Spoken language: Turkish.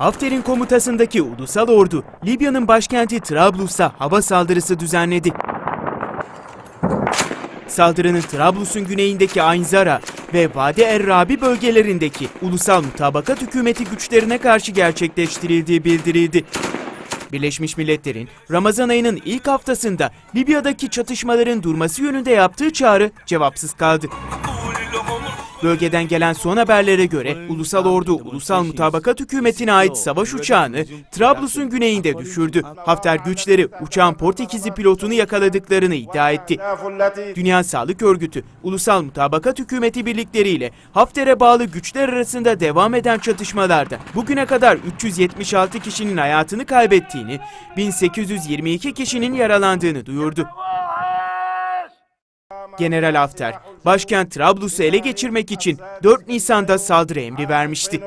Hafter'in komutasındaki ulusal ordu, Libya'nın başkenti Trablus'a hava saldırısı düzenledi. Saldırının Trablus'un güneyindeki Ain Zara ve Vadi Er-Rabi bölgelerindeki Ulusal Mutabakat Hükümeti güçlerine karşı gerçekleştirildiği bildirildi. Birleşmiş Milletler'in Ramazan ayının ilk haftasında Libya'daki çatışmaların durması yönünde yaptığı çağrı cevapsız kaldı. Bölgeden gelen son haberlere göre Ulusal Ordu Ulusal Mutabakat Hükümeti'ne ait savaş uçağını Trablus'un güneyinde düşürdü. Hafter güçleri uçağın Portekizli pilotunu yakaladıklarını iddia etti. Dünya Sağlık Örgütü, Ulusal Mutabakat Hükümeti birlikleriyle Hafter'e bağlı güçler arasında devam eden çatışmalarda bugüne kadar 376 kişinin hayatını kaybettiğini, 1822 kişinin yaralandığını duyurdu. General Hafter, başkent Trablus'u ele geçirmek için 4 Nisan'da saldırı emri vermişti.